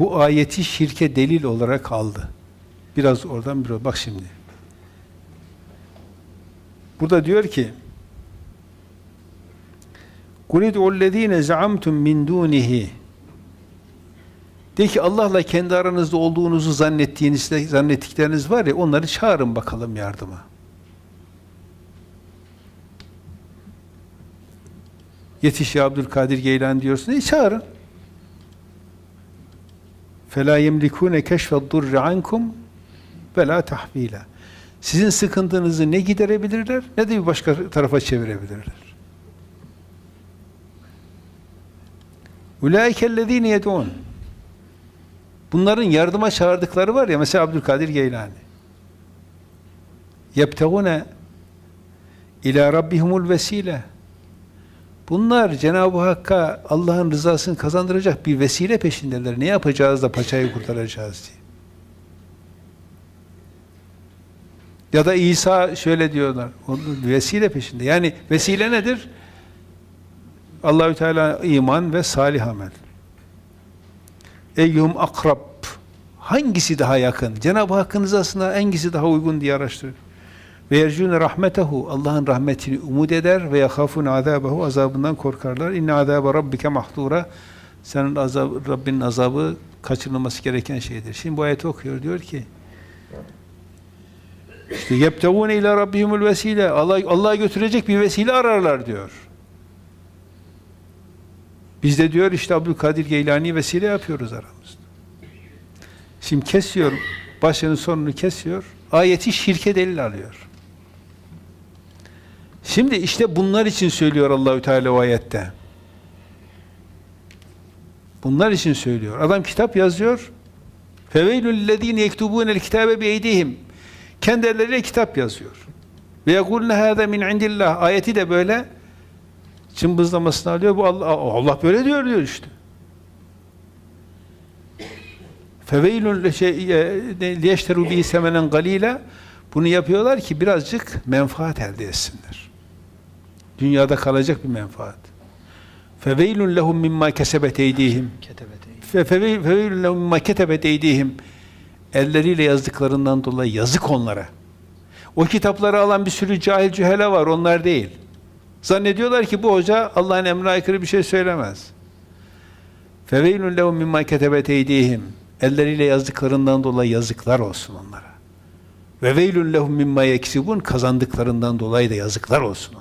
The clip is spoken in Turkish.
bu ayeti şirke delil olarak aldı. Biraz oradan bir bak şimdi. Burada diyor ki قُلِ ادْعُوا الَّذ۪ينَ زَعَمْتُمْ مِنْ دُونِهِ De ki Allah'la kendi aranızda olduğunuzu zannettiğiniz, zannettikleriniz var ya onları çağırın bakalım yardıma. Yetiş ya Abdülkadir Geylan diyorsun. E çağırın. فَلَا يَمْلِكُونَ كَشْفَ الضُّرِّ عَنْكُمْ وَلَا تَحْو۪يلًا Sizin sıkıntınızı ne giderebilirler ne de bir başka tarafa çevirebilirler. اُولَٰئِكَ الَّذ۪ينَ يَدْعُونَ Bunların yardıma çağırdıkları var ya, mesela Abdülkadir Geylani. يَبْتَغُونَ ila rabbihumul vesile. Bunlar Cenab-ı Hakk'a Allah'ın rızasını kazandıracak bir vesile peşindeler. Ne yapacağız da paçayı kurtaracağız diye. Ya da İsa şöyle diyorlar. Vesile peşinde. Yani vesile nedir? Allahü Teala iman ve salih amel. Eyyum akrab. Hangisi daha yakın? Cenab-ı Hakk'ın rızasına hangisi daha uygun diye araştırıyor. Ve yercûne rahmetehu. Allah'ın rahmetini umut eder ve yahafûne azâbehu. Azabından korkarlar. İnne azâbe rabbike mahdûra. Senin azab, Rabbinin azabı kaçırılması gereken şeydir. Şimdi bu ayeti okuyor. Diyor ki işte yebtevûne ila rabbihimul vesile. Allah Allah'a götürecek bir vesile ararlar diyor. Biz de diyor işte Abdülkadir Geylani vesile yapıyoruz aramızda. Şimdi kesiyor, başını sonunu kesiyor, ayeti şirke delil alıyor. Şimdi işte bunlar için söylüyor Allahü Teala o ayette. Bunlar için söylüyor. Adam kitap yazıyor. Feveylül lezine yektubûnel kitabe biyeydihim. Kendi elleriyle kitap yazıyor. Ve yekulne hâze min indillah. Ayeti de böyle çımbızlamasını alıyor. Bu Allah, Allah böyle diyor diyor işte. Feveylün şey, liyeşteru bihi semenen galila bunu yapıyorlar ki birazcık menfaat elde etsinler. Dünyada kalacak bir menfaat. Feveylün lehum mimma kesebet eydihim. Feveylün lehum mimma ketebet eydihim. Elleriyle yazdıklarından dolayı yazık onlara. O kitapları alan bir sürü cahil cühele var, onlar değil. Zannediyorlar ki bu hoca Allah'ın emrine aykırı bir şey söylemez. Feveylün lehum mimma ketebet eydihim. Elleriyle yazdıklarından dolayı yazıklar olsun onlara. Ve veylün lehum mimma yeksibun kazandıklarından dolayı da yazıklar olsun.